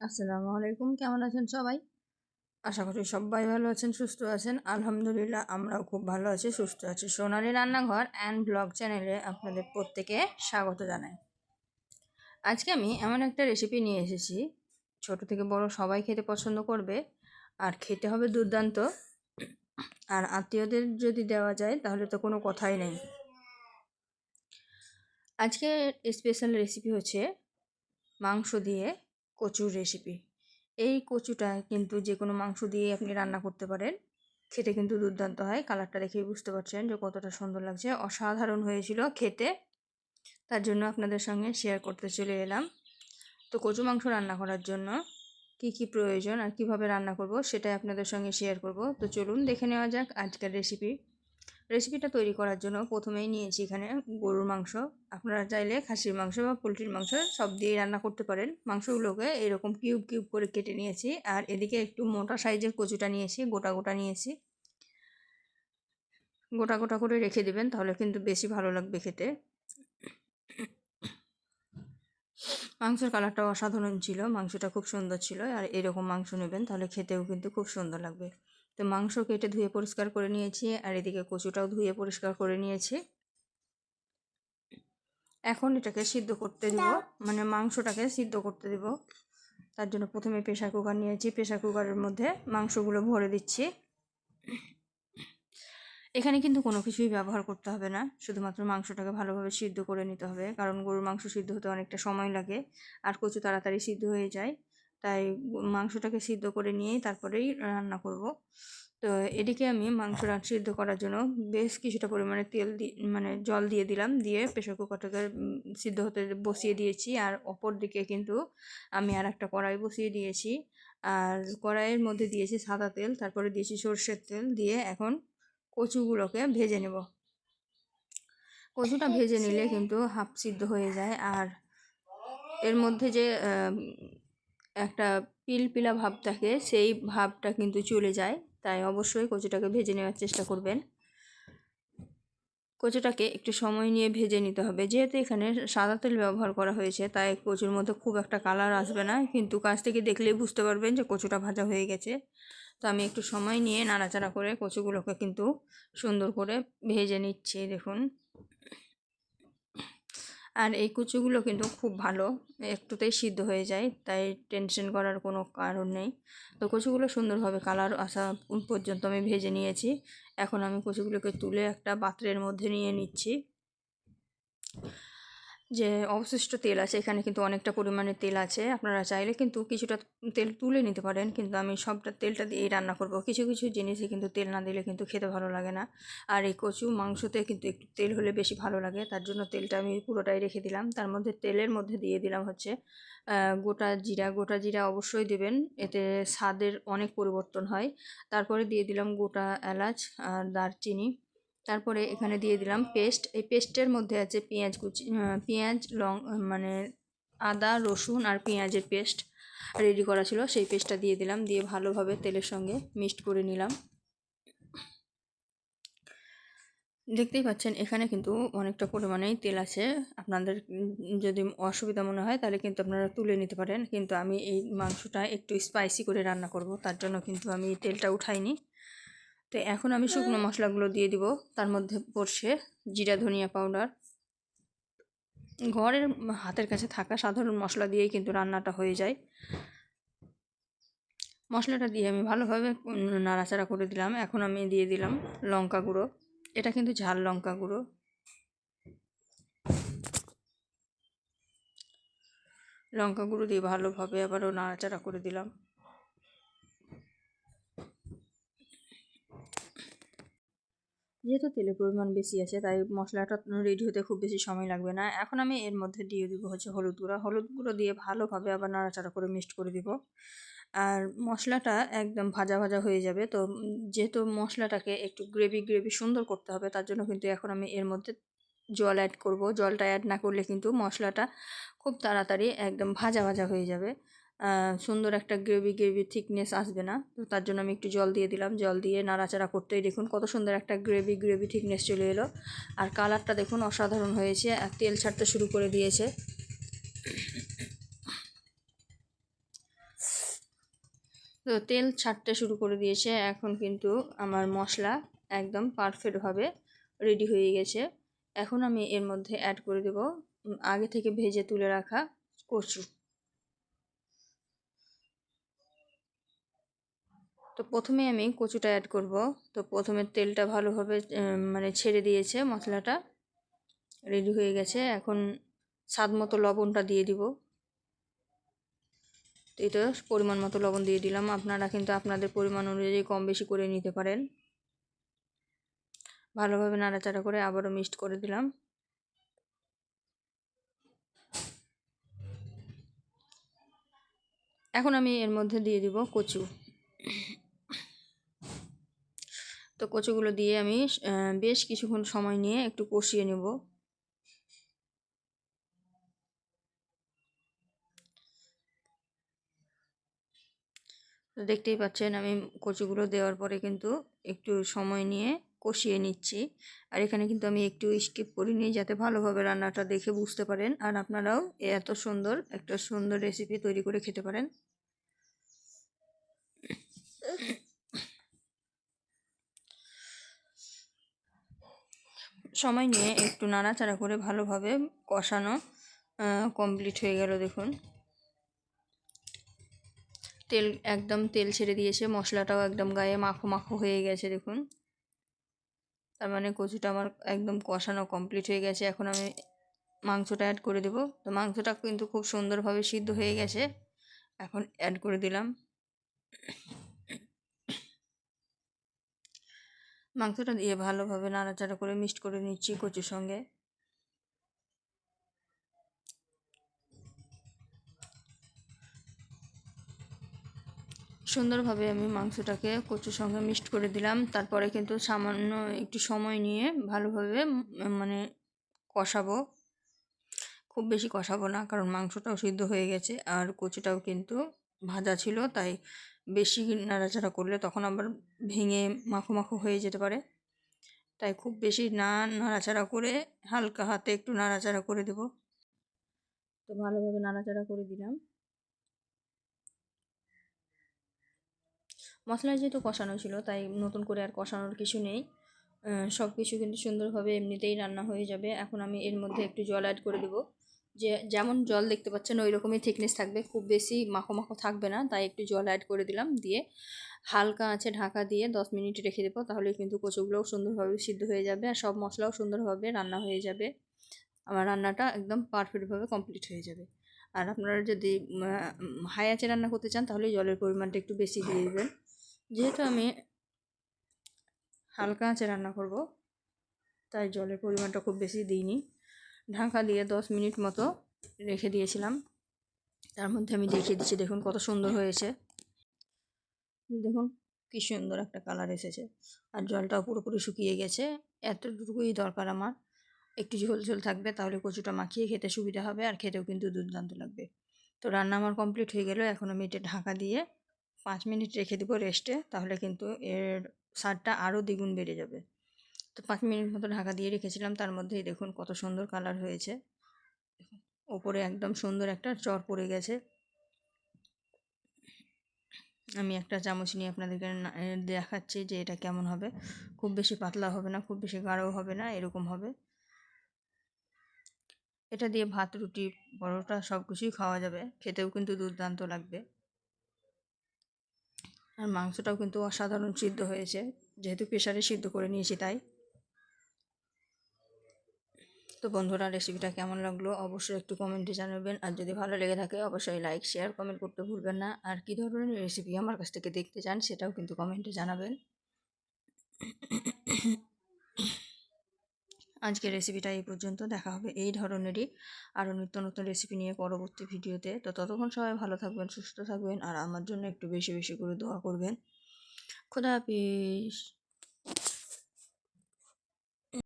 আসসালামু আলাইকুম, কেমন আছেন সবাই? আশা করি সবাই ভালো আছেন, সুস্থ আছেন। আলহামদুলিল্লাহ, আমরাও খুব ভালো আছি, সুস্থ আছি। সোনালি রান্নাঘর অ্যান্ড ব্লগ চ্যানেলে আপনাদের প্রত্যেকে স্বাগত জানাই। আজকে আমি এমন একটা রেসিপি নিয়ে এসেছি। ছোট থেকে বড় সবাই খেতে পছন্দ করবে, আর খেতে হবে দুর্দান্ত। আর আত্মীয়দের যদি দেওয়া যায়, তাহলে তো কোনো কথাই নেই। আজকে স্পেশাল রেসিপি হচ্ছে মাংস দিয়ে কচুর রেসিপি এই কচুটা কিন্তু যে কোনো মাংস দিয়ে আপনি রান্না করতে পারেন, খেতে কিন্তু দুর্দান্ত হয়। কালারটা দেখেই বুঝতে পারছেন যে কতটা সুন্দর লাগছে। অসাধারণ হয়েছিল খেতে। তার জন্য আপনাদের সঙ্গে শেয়ার করতে চলে এলাম। তো কচু মাংস রান্না করার জন্য কি কি প্রয়োজন আর কীভাবে রান্না করব সেটাই আপনাদের সঙ্গে শেয়ার করব। তো চলুন দেখে নেওয়া যাক আজকের রেসিপি রেসিপিটা তৈরি করার জন্য প্রথমেই নিয়েছি এখানে গরুর মাংস। আপনারা চাইলে খাসির মাংস বা পোলট্রির মাংস সব দিয়েই রান্না করতে পারেন। মাংসগুলোকে এরকম কিউব কিউব করে কেটে নিয়েছি। আর এদিকে একটু মোটা সাইজের কচুটা নিয়েছি, গোটা গোটা নিয়েছি। গোটা গোটা করে রেখে দেবেন, তাহলে কিন্তু বেশি ভালো লাগবে খেতে। মাংসের কালারটা অসাধারণ ছিল, মাংসটা খুব সুন্দর ছিল। আর এরকম মাংস নেবেন, তাহলে খেতেও কিন্তু খুব সুন্দর লাগবে। তো মাংস কেটে ধুয়ে পরিষ্কার করে নিয়েছি, আর এদিকে কচুটাও ধুয়ে পরিষ্কার করে নিয়েছি। এখন এটাকে সিদ্ধ করতে দেব মানে মাংসটাকে সিদ্ধ করতে দেব। তার জন্য প্রথমে প্রেশার কুকার নিয়েছি প্রেশার কুকারের মধ্যে মাংসগুলো ভরে দিচ্ছি। এখানে কিন্তু কোনো কিছুই ব্যবহার করতে হবে না, শুধুমাত্র মাংসটাকে ভালোভাবে সিদ্ধ করে নিতে হবে, কারণ গরুর মাংস সিদ্ধ হতে অনেকটা সময় লাগে, আর কচু তাড়াতাড়ি সিদ্ধ হয়ে যায়। তাই মাংসটাকে সিদ্ধ করে নিয়েই তারপরেই রান্না করব। তো এদিকে আমি মাংস সিদ্ধ করার জন্য বেশ কিছুটা পরিমাণে তেল দিয়ে মানে জল দিয়ে দিলাম, দিয়ে প্রেশার কুকারটাকে সিদ্ধ হতে বসিয়ে দিয়েছি। আর অপর দিকে কিন্তু আমি আর একটা কড়াই বসিয়ে দিয়েছি। আর কড়াইয়ের মধ্যে দিয়েছি সাদা তেল, তারপরে দিয়েছি সর্ষের তেল, দিয়ে এখন কচুগুলোকে ভেজে নেব। কচুটা ভেজে নিলে কিন্তু হাফ সিদ্ধ হয়ে যায়। আর এর মধ্যে যে একটা পিলপিলা ভাব থাকে, সেই ভাবটা কিন্তু চলে যায়। তাই অবশ্যই কচুটাকে ভেজে নেওয়ার চেষ্টা করবেন। কচুটাকে একটু সময় নিয়ে ভেজে নিতে হবে। যেহেতু এখানে সাদা তেল ব্যবহার করা হয়েছে, তাই কচুর মধ্যে খুব একটা কালার আসবে না। কিন্তু কাছ থেকে দেখলেই বুঝতে পারবেন যে কচুটা ভাজা হয়ে গেছে। তো আমি একটু সময় নিয়ে নাড়াচাড়া করে কচুগুলোকে কিন্তু সুন্দর করে ভেজে নিচ্ছি, দেখুন। আর এই কুচুগুলো কিন্তু খুব ভালো, একটুতেই সিদ্ধ হয়ে যায়, তাই টেনশন করার কোনো কারণ নেই। তো কচুগুলো সুন্দরভাবে কালার আসা পর্যন্ত আমি ভেজে নিয়েছি। এখন আমি কচুগুলোকে তুলে একটা পাত্রের মধ্যে নিয়ে নিচ্ছি। যে অবশিষ্ট তেল আছে, এখানে কিন্তু অনেকটা পরিমাণে তেল আছে, আপনারা চাইলে কিন্তু কিছুটা তেল তুলে নিতে পারেন, কিন্তু আমি সবটা তেলটা দিয়েই রান্না করব। কিছু কিছু জিনিসে কিন্তু তেল না দিলে কিন্তু খেতে ভালো লাগে না। আর এই কচু মাংসতে কিন্তু একটু তেল হলে বেশি ভালো লাগে, তার জন্য তেলটা আমি পুরোটাই রেখে দিলাম। তার মধ্যে তেলের মধ্যে দিয়ে দিলাম হচ্ছে গোটা জিরা। গোটা জিরা অবশ্যই দেবেন, এতে স্বাদের অনেক পরিবর্তন হয়। তারপরে দিয়ে দিলাম গোটা এলাচ আর দারচিনি। তারপরে এখানে দিয়ে দিলাম পেস্ট। এই পেস্টের মধ্যে আছে পেঁয়াজ কুচি পেঁয়াজ, লং মানে আদা, রসুন আর পেঁয়াজের পেস্ট রেডি করা ছিল। সেই পেস্টটা দিয়ে দিলাম, দিয়ে ভালোভাবে তেলের সঙ্গে মিক্সড করে নিলাম। দেখতেই পাচ্ছেন, এখানে কিন্তু অনেকটা পরিমাণেই তেল আছে। আপনাদের যদি অসুবিধা মনে হয়, তাহলে কিন্তু আপনারা তুলে নিতে পারেন। কিন্তু আমি এই মাংসটা একটু স্পাইসি করে রান্না করব, তার জন্য কিন্তু আমি তেলটা উঠাইনি। তো এখন আমি শুকনো মশলাগুলো দিয়ে দিব। তার মধ্যে পড়ছে জিরা ধনিয়া পাউডার। ঘরের হাতের কাছে থাকা সাধারণ মশলা দিয়েই কিন্তু রান্নাটা হয়ে যায়। মশলাটা দিয়ে আমি ভালোভাবে নাড়াচাড়া করে দিলাম। এখন আমি দিয়ে দিলাম লঙ্কা গুঁড়ো। এটা কিন্তু ঝাল লঙ্কা গুঁড়ো। লঙ্কা গুঁড়ো দিয়ে ভালোভাবে আবারও নাড়াচাড়া করে দিলাম। যেহেতু তেলের পরিমাণ বেশি আছে, তাই মশলাটা রেডি হতে খুব বেশি সময় লাগবে না। এখন আমি এর মধ্যে দিয়ে দিব হচ্ছে হলুদ গুঁড়ো। হলুদ গুঁড়ো দিয়ে ভালোভাবে আবার নাড়াচাড়া করে মিক্সড করে দিব। আর মশলাটা একদম ভাজা ভাজা হয়ে যাবে। তো যেহেতু মশলাটাকে একটু গ্রেভি গ্রেভি সুন্দর করতে হবে, তার জন্য কিন্তু এখন আমি এর মধ্যে জল অ্যাড করব। জলটা অ্যাড না করলে কিন্তু মশলাটা খুব তাড়াতাড়ি একদম ভাজা ভাজা হয়ে যাবে। সুন্দর একটা গ্রেভি গ্রেভি থিকনেস আসবে না। তো তার জন্য আমি একটু জল দিয়ে দিলাম। জল দিয়ে নাড়াচাড়া করতেই দেখুন কত সুন্দর একটা গ্রেভি গ্রেভি থিকনেস চলে এলো। আর কালারটা দেখুন অসাধারণ হয়েছে। আর তেল ছাড়তে শুরু করে দিয়েছে। তো তেল ছাড়তে শুরু করে দিয়েছে। এখন কিন্তু আমার মশলা একদম পারফেক্টভাবে রেডি হয়ে গেছে। এখন আমি এর মধ্যে অ্যাড করে দেব। আগে থেকে ভেজে তুলে রাখা কচু। তো প্রথমে আমি কচুটা অ্যাড করব। তো প্রথমে তেলটা ভালোভাবে মানে ছেড়ে দিয়েছে মশলাটা। রেডি হয়ে গেছে। এখন স্বাদ মতো লবণটা দিয়ে দিব। তো এটা পরিমাণ মতো লবণ দিয়ে দিলাম। আপনারা কিন্তু আপনাদের পরিমাণ অনুযায়ী কম বেশি করে নিতে পারেন। ভালোভাবে নাড়াচাড়া করে আবারও মিক্সড করে দিলাম। এখন আমি এর মধ্যে দিয়ে দিব কচু। তো কচুগুলো দিয়ে আমি বেশ কিছুক্ষণ সময় নিয়ে একটু কষিয়ে নেব। তো দেখতেই পাচ্ছেন, আমি কচুগুলো দেওয়ার পরে কিন্তু একটু সময় নিয়ে কষিয়ে নিচ্ছি। আর এখানে কিন্তু আমি একটু স্কিপ করিনি যাতে ভালোভাবে রান্নাটা দেখে বুঝতে পারেন। আর আপনারাও এত সুন্দর, একটা সুন্দর রেসিপি তৈরি করে খেতে পারেন। সময় নিয়ে একটু নাড়াচাড়া করে ভালোভাবে কষানো কমপ্লিট হয়ে গেল দেখুন। তেল, একদম তেল ছেড়ে দিয়েছে, মশলাটাও একদম গায়ে মাখো মাখো হয়ে গেছে দেখুন। তার মানে কচুটা আমার একদম কষানো কমপ্লিট হয়ে গেছে। এখন আমি মাংসটা অ্যাড করে দেবো। তো মাংসটা কিন্তু খুব সুন্দরভাবে সিদ্ধ হয়ে গেছে। এখন অ্যাড করে দিলাম। মাংসটা দিয়ে ভালোভাবে নাড়াচাড়া করে মিক্সড করে নিচ্ছি কচুর সঙ্গে। সুন্দরভাবে আমি মাংসটাকে কচুর সঙ্গে মিক্সড করে দিলাম। তারপরে কিন্তু সামান্য একটু সময় নিয়ে ভালোভাবে মানে কষাবো। খুব বেশি কষাবো না, কারণ মাংসটাও সিদ্ধ হয়ে গেছে আর কচুটাও কিন্তু ভাজা ছিল, তাই বেশি নাড়াচাড়া করলে তখন আবার ভেঙে মাখো মাখো হয়ে যেতে পারে। তাই খুব বেশি না নাড়াচাড়া করে হালকা হাতে একটু নাড়াচাড়া করে দেব। তো ভালোভাবে নাড়াচাড়া করে দিলাম। মশলা যেহেতু কষানো ছিল, তাই নতুন করে আর কষানোর কিছু নেই। সব কিছু কিন্তু সুন্দরভাবে এমনিতেই রান্না হয়ে যাবে। এখন আমি এর মধ্যে একটু জল অ্যাড করে দেবো। যে যেমন জল দেখতে পাচ্ছেন ওই রকমই থিকনেস থাকবে। খুব বেশি মাখো মাখো থাকবে না, তাই একটু জল অ্যাড করে দিলাম দিয়ে হালকা আছে ঢাকা দিয়ে দশ মিনিট রেখে দেবো তাহলে কিন্তু কচুগুলোও সুন্দরভাবে সিদ্ধ হয়ে যাবে আর সব মশলাও সুন্দরভাবে রান্না হয়ে যাবে। আমার রান্নাটা একদম পারফেক্টভাবে কমপ্লিট হয়ে যাবে। আর আপনারা যদি হাই আঁচে রান্না করতে চান তাহলে জলের পরিমাণটা একটু বেশি দিয়ে দেবেন। যেহেতু আমি হালকা আঁচে রান্না করব, তাই জলের পরিমাণটা খুব বেশি দিইনি। ঢাকা দিয়ে দশ মিনিট মতো রেখে দিয়েছিলাম। তার মধ্যে আমি দেখিয়ে দিচ্ছি, দেখুন কত সুন্দর হয়েছে। দেখুন কি সুন্দর একটা কালার এসেছে। আর জলটাও পুরোপুরি শুকিয়ে গেছে। এতটুকুই দরকার আমার। একটু ঝোল ঝোল থাকবে, তাহলে কচুটা মাখিয়ে খেতে সুবিধা হবে আর খেতেও কিন্তু দুর্দান্ত লাগবে। তো রান্না আমার কমপ্লিট হয়ে গেল। এখন আমি এটা ঢাকা দিয়ে পাঁচ মিনিট রেখে দেবো রেস্টে, তাহলে কিন্তু এর স্বাদটা আরও দ্বিগুণ বেড়ে যাবে। তো পাঁচ মিনিট মতো ঢাকা দিয়ে রেখেছিলাম। তার মধ্যেই দেখুন কত সুন্দর কালার হয়েছে। ওপরে একদম সুন্দর একটা চর পড়ে গেছে। আমি একটা চামচ নিয়ে আপনাদেরকে দেখাচ্ছি যে এটা কেমন হবে। খুব বেশি পাতলা হবে না, খুব বেশি গাঢ়ও হবে না, এরকম হবে। এটা দিয়ে ভাত, রুটি, পরোটা সব কিছুই খাওয়া যাবে। খেতেও কিন্তু দুর্দান্ত লাগবে। আর মাংসটাও কিন্তু অসাধারণ সিদ্ধ হয়েছে। যেহেতু প্রেশারে সিদ্ধ করে নিয়েছি তাই। তো বন্ধুরা রেসিপিটা কেমন লাগল অবশ্যই একটু কমেন্টে জানাবেন। আর যদি ভালো লেগে থাকে, অবশ্যই লাইক শেয়ার কমেন্ট করতে ভুলবেন না। আর কী ধরনের রেসিপি আমার কাছ থেকে দেখতে চান, সেটাও কিন্তু কমেন্টে জানাবেন। আজকের রেসিপিটা এই পর্যন্ত। দেখা হবে এই ধরনেরই আরও নিত্য নতুন রেসিপি নিয়ে পরবর্তী ভিডিওতে। তো ততক্ষণ সবাই ভালো থাকবেন, সুস্থ থাকবেন, আর আমার জন্য একটু বেশি বেশি করে দোয়া করবেন। খোদা হাফিজ।